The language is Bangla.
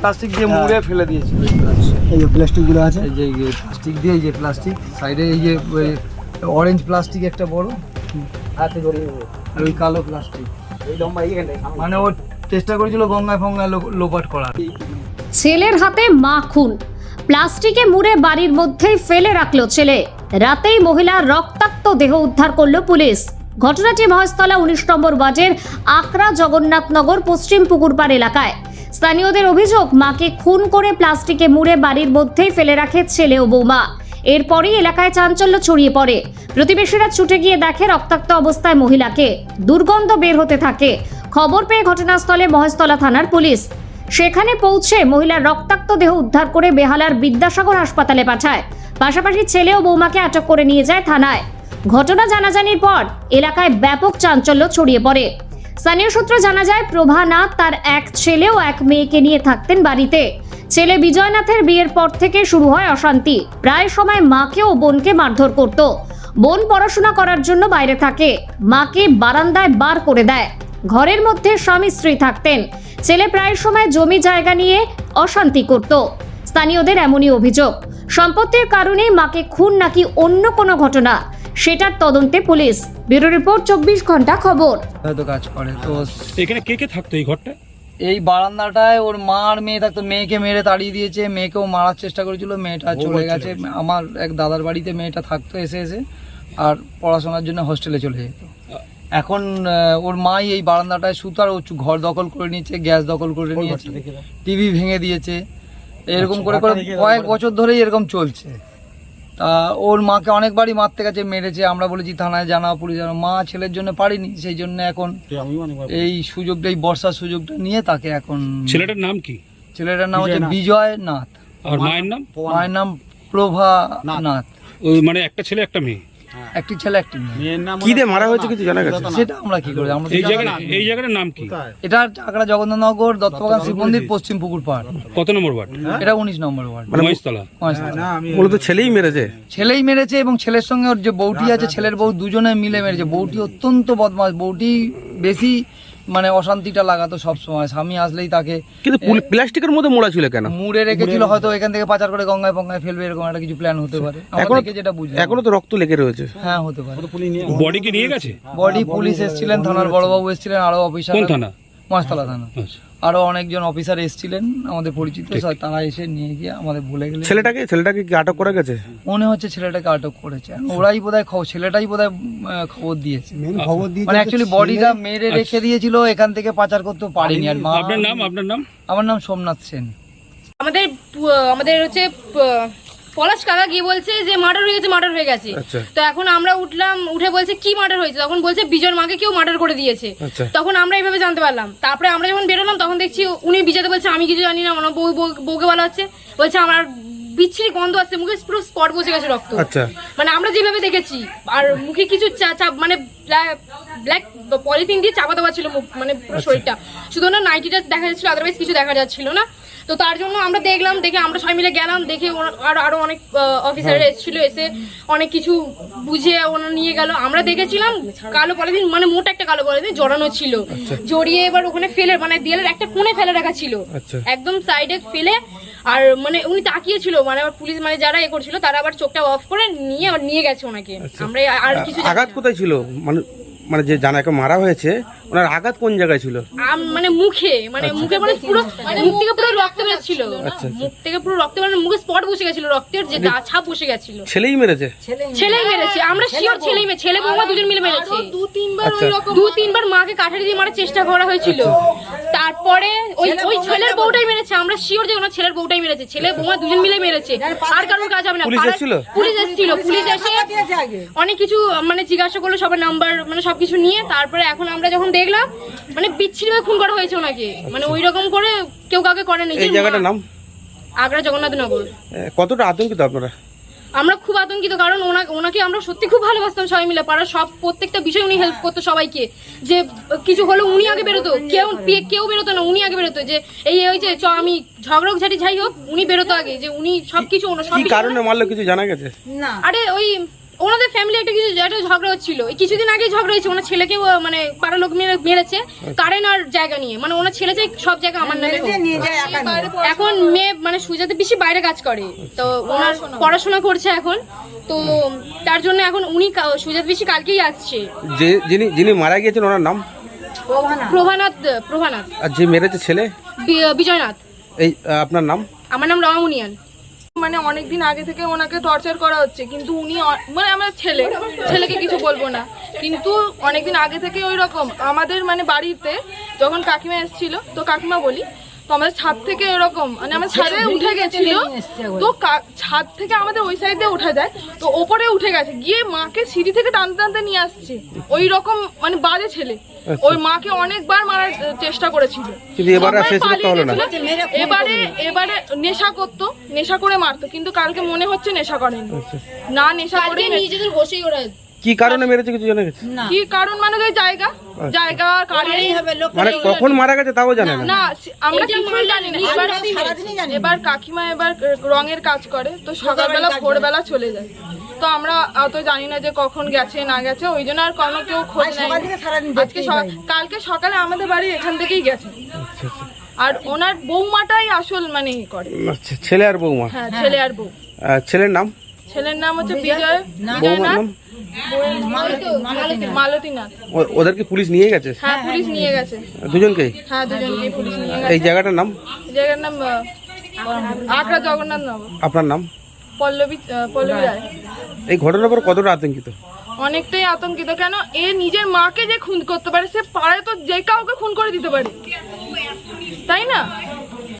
প্লাস্টিক দিয়ে মুড়ে ফেলে দিয়েছিল এই যে প্লাস্টিকগুলো আছে। এই যে এই যে প্লাস্টিক দিয়ে এই যে প্লাস্টিক সাইডে এই যে অরেঞ্জ প্লাস্টিক একটা বড় হাতে ধরে আর ওই কালো প্লাস্টিক এই লম্বা মানে ও চেষ্টা করেছিল গঙ্গায় ফঙ্গায় লো- লোপাট করার। ছেলের হাতে মা খুন। প্লাস্টিকে মুড়ে বাড়ির মধ্যেই ফেলে রাখল ছেলে। রাতেই মহিলার রক্তাক্ত দেহ উদ্ধার করল পুলিশ। ঘটনাটি মহেশতলা উনিশ নম্বর ওয়ার্ডের আকরা জগন্নাথনগর পশ্চিম পুকুরপাড় এলাকায়। স্থানীয়দের অভিযোগ, মাকে খুন করে প্লাস্টিকে মুড়ে বাড়ির মধ্যেই ফেলে রাখে ছেলে ও বৌমা। এরপরই এলাকায় চাঞ্চল্য ছড়িয়ে পড়ে। প্রতিবেশীরা ছুটে গিয়ে দেখে রক্তাক্ত অবস্থায় মহিলাকে। দুর্গন্ধ বের হতে থাকে। খবর পেয়ে ঘটনাস্থলে মহেশতলা থানার পুলিশ। সেখানে পৌঁছে মহিলার রক্তাক্ত দেহ উদ্ধার করে বেহালার বিদ্যাসাগর হাসপাতালে পাঠায়। পাশাপাশি ছেলে ও বৌমাকে আটক করে নিয়ে যায় থানায়। ঘটনা জানাজানির পর এলাকায় ব্যাপক চাঞ্চল্য ছড়িয়ে পড়ে। স্থানীয় সূত্রে জানা যায়, প্রভানাথ তার এক ছেলে ও এক মেয়েকে নিয়ে থাকতেন বাড়িতে। ছেলে বিজয়নাথের বিয়ের পর থেকে শুরু হয় অশান্তি। প্রায় সময় মাকে ও বোনকে মারধর করত। বোন পড়াশোনা করার জন্য বাইরে থাকে। মাকে বারান্দায় বার করে দেয়। ঘরের মধ্যে স্বামী স্ত্রী থাকতেন। ছেলে প্রায় সময় জমি জায়গা নিয়ে অশান্তি করত। স্থানীয়দের এমনই অভিযোগ। সম্পত্তির কারণে মাকে খুন নাকি অন্য কোনো ঘটনা। সেটার তদন্তে পুলিশ। ব্যুরো রিপোর্ট চব্বিশ ঘণ্টা খবর। হয়তো কাজ করে তো এখানে কে কে থাকতো এই ঘরটা এই বারান্দাটায় ওর মা আর মেয়ে থাকতো। মেয়েকে মেরে তাড়িয়ে দিয়েছে মেয়েকেও মারার চেষ্টা করেছিল মেয়েটা চলে গেছে। আমার এক দাদার বাড়িতে মেয়েটা থাকতো এসে এসে আর পড়াশোনার জন্য হোস্টেলে চলে যেত। এখন ওর মাই এই বারান্দাটায় সুতার ও ঘর দখল করে নিয়েছে গ্যাস দখল করে নিয়েছে টিভি ভেঙে দিয়েছে। এরকম করে করে কয়েক বছর ধরেই এরকম চলছে। তা ওর মাকে অনেকবারই মারতে গেছে মেরেছে। আমরা বলেছি থানায় জানাও পুলিশ জানাও। মা ছেলের জন্য পারিনি সেই জন্য এখন এই সুযোগটা এই বর্ষার সুযোগটা নিয়ে তাকে এখন ছেলেটার নাম কি? ছেলেটার নাম হচ্ছে বিজয় নাথ। আর মায়ের নাম? মায়ের নাম প্রভা নাথ। ওই মানে একটা ছেলে একটা মেয়ে? একটি ছেলে একটি কি দিয়ে মারা হয়েছে কিছু জানা গেছে? সেটা আমরা কি করি আমরা এই জায়গাটা এই জায়গাটার নাম কি? এটা চাকরা জগন্নাথনগর দত্তবাগান শিব মন্দির পশ্চিম পুকুর পাড়। কত নম্বর ওয়ার্ড? এটা উনিশ নম্বর ওয়ার্ড। মহেশতলা। মহেশতলা। মূলত ছেলেই মেরেছে? ছেলেই মেরেছে এবং ছেলের সঙ্গে ওর যে বউটি আছে ছেলের বউ দুজনে মিলে মেরেছে। বউটি অত্যন্ত বদমাস বউটি বেশি মানে অশান্তিটা লাগাতো সব সময় স্বামী আসলেই তাকে কিন্তু প্লাস্টিকের মধ্যে মোড়া ছিল কেন? মুড়ে রেখেছিল হয়তো এখান থেকে পাচার করে গঙ্গায় পঙ্গায় ফেলবে এরকম একটা কিছু প্ল্যান হতে পারে। এখন থেকে যেটা বুঝি এখনও তো রক্ত লেগে রয়েছে। হ্যাঁ হতে পারে। বডি কি নিয়ে গেছে? বডি পুলিশ এসেছিলেন থানার বড়বাবু এসেছিলেন আরও অফিসার কোন থানা? মাসতলা থানা। আচ্ছা। আরও অনেকজন অফিসার এসেছিলেন আমাদের পরিচিত সব তারা এসে নিয়ে গিয়ে আমাদের ভুলে গেলেন। ছেলেটাকে ছেলেটাকে কি আটক করা গেছে? মনে হচ্ছে ছেলেটাকে আটক করেছে। ওরাই বোধহয় খবর ছেলেটাই বোধহয় খবর দিয়েছে। খবর দিয়ে মানে অ্যাকচুয়ালি বডিটা মেরে রেখে দিয়েছিল এখান থেকে পাচার করতে পারিনি। আর মা আপনার নাম আপনার নাম? আমার নাম সোমনাথ সেন। আমাদের আমাদের হচ্ছে পলাশ কাকা গিয়ে বলছে যে মার্ডার হয়ে গেছে মার্ডার হয়ে গেছে। আচ্ছা। তো এখন আমরা উঠলাম উঠে বলছে কি মার্ডার হয়েছে? তখন বলছে বিজয়ের মাকে কেউ মার্ডার করে দিয়েছে। আচ্ছা। তখন আমরা এইভাবে জানতে পারলাম। তারপরে আমরা যখন বেরোলাম তখন দেখছি উনি বিজয়তে বলছে আমি কিছু জানি না ওনার বউ বউ- বউকে বলা হচ্ছে বলছে আমার বিচ্ছিরি গন্ধ আসছে মুখে পুরো স্পট বসে গেছে রক্ত। আচ্ছা। মানে আমরা যেভাবে দেখেছি আর মুখে কিছু চাপ মানে ব্ল্যাক পলিথিন দিয়ে চাপা দেওয়া ছিল মুখ মানে পুরো শরীরটা। শুধু না নাইটিটা দেখা যাচ্ছিল আদারওয়াইজ কিছু দেখা যাচ্ছিল না। তো তার জন্য আমরা দেখলাম দেখে আমরা সবাই মিলে গেলাম দেখে আরও আরও অনেক অফিসার এসেছিল এসে অনেক কিছু বুঝে ওনারা নিয়ে গেল। আমরা দেখেছিলাম কালো পলিথিন মানে মোটা একটা কালো পলিথিন জড়ানো ছিল। জড়িয়ে এবার ওখানে ফেলে মানে দেয়ালের একটা কোণে ফেলে রাখা ছিল। আচ্ছা। একদম সাইডে ফেলে আর মানে উনি তাকিয়েছিল মানে আবার পুলিশ মানে যারা এ করছিল তারা আবার চোখটা অফ করে নিয়ে আবার নিয়ে গেছে ওনাকে। আমরা আর কিছু আঘাত কোথায় ছিল? মানে মানে যে জানাকে মারা হয়েছে ওনার আঘাত কোন জায়গায় ছিল? মানে মুখে মানে মুখে মানে পুরো মুখ থেকে পুরো রক্ত বেরোচ্ছিল। মুখ থেকে পুরো রক্ত মানে মুখে স্পট বসে গেছিল রক্তের যে দা- ছাপ বসে গেছিল। ছেলেই মেরেছে? ছেলেই মেরেছে। আমরা শিওর ছেলেই মেরে ছেলে বৌমা দুজন মিলে মেরেছে। দু তিনবার আচ্ছা। দু তিনবার মাকে কাঠারি দিয়ে মারার চেষ্টা করা হয়েছিল। তারপরে ওই ওই ছেলের বউটাই মেরেছে। আমরা শিওর যে ওনার ছেলের বউটাই মেরেছে। ছেলে বৌমা দুজন মিলে মেরেছে। আর কারোর কাজ হবে না। পুলিশ এসেছিল? পুলিশ এসেছিল। পুলিশ এসে অনেক কিছু মানে জিজ্ঞাসা করল সবার নাম্বার মানে সবকিছু নিয়ে তারপরে এখন আমরা যখন দেখলাম মানে বিচ্ছিরি খুন করা হয়েছে ওনাকে। মানে ওই রকম করে কেউ কাউকে করে নেই। এই জায়গাটার নাম? আগ্রা জগন্নাথ নগর। এ, কতটা আতঙ্কিত আপনারা? আমরা খুব আতঙ্কিত কারণ ওনা ওনাকে আমরা সত্যি খুব ভালোবাসতাম সবাই মিলে। পাড়ার সব প্রত্যেকটা বিষয় উনি হেল্প করতো সবাইকে। যে কিছু হলো উনি আগে বেরোতো। কেউ পে- কেউ বেরোতো না উনি আগে বেরোতো। যে এই হয়েছে চ আমি ঝগড়ক ঝাঁটি যাই হোক উনি বেরোতো আগে। যে উনি সবকিছু ওনার কি সব কারণে মারলো কিছু জানা গেছে? না। আরে ওই একটা কিছু একটা ঝগড়া হচ্ছিল। এই কিছুদিন আগে ঝগড়া হয়েছে ওনার ছেলেকে মানে পাড়া লোক মেরে মেরেছে। কারেন্ট আর জায়গা নিয়ে। মানে ওনার ছেলে চাই সব জায়গা আমার নামে এখন মেয়ে মানে সুজাতে বেশি বাইরে কাজ করে। তো ওনার পড়াশোনা করছে এখন। তো তার জন্য এখন উনি কা- সুজাত বেশি কালকেই আসছে। যে যিনি যিনি মারা গিয়েছেন ওনার নাম? প্রভানাথ। প্রভানাথ আর যে মেরেছে ছেলে? বিজয়নাথ। এই আপনার নাম? আমার নাম রমামুনিয়ান মানে অনেক দিন আগে থেকে ওনাকে টর্চার করা হচ্ছে কিন্তু উনি মানে আমার ছেলে ছেলেকে কিছু বলব না। কিন্তু অনেক দিন আগে থেকে ওই রকম। আমাদের মানে বাড়িতে যখন কাকিমা এসেছিল তো কাকিমা বলি তো আমাদের ছাদ থেকে এরকম মানে আমার ছাদে উঠে গেছিল। তো ছাদ থেকে আমাদের ওই সাইডে উঠে যায় তো ওপরে উঠে গেছে। গিয়ে মাকে সিঁড়ি থেকে টানতে টানতে নিয়ে আসছে। ওই রকম মানে বাজে ছেলে। ওই মাকে অনেকবার আহ, চেষ্টা করেছিল। কিন্তু এবারে হলো না। এবারে এবারে নেশা করতো নেশা করে মারতো কিন্তু কালকে মনে হচ্ছে নেশা করেনি। না নেশা করে নিজেদের বসেই ওরা কি কারণে মেরেছে কিছু জানা গেছে? কি কারণ মানে ওই জায়গা? জায়গা কারণে মানে কখন মারা গেছে তাও জানে না না। আমরা কিছুই জানি না। এবার এবার কাকিমা এবার রঙের কাজ করে তো সকালবেলা ভোরবেলা চলে যায়। তো আমরা অত জানি না যে কখন গেছে না গেছে ওই জন্য আর কোনো কেউ খোঁজ নেয় আজকে কালকে সকালে আমাদের বাড়ি এখান থেকেই গেছে। আর ওনার বৌমাটাই আসল মানে ই করে। আচ্ছা ছেলে আর বৌমা? হ্যাঁ ছেলে আর বউ। ছেলের নাম? ছেলের নাম হচ্ছে বিজয়? বৌমার নাম? ওদের কি পুলিশ নিয়ে গেছে? হ্যাঁ পুলিশ নিয়ে গেছে। দুজনকেই হ্যাঁ দুজনকে পুলিশ নিয়ে গেছে। এই জায়গাটার নাম? জায়গার নাম আহ, জগন্নাথ নগর। আপনার নাম? পল্লবী পল্লবী রায়। এই ঘটনার পর কতটা আতঙ্কিত? অনেকটাই আতঙ্কিত। কেন? এ নিজের মাকে যে খুন করতে পারে সে পারে তো যে কাউকে খুন করে দিতে পারে। তাই না?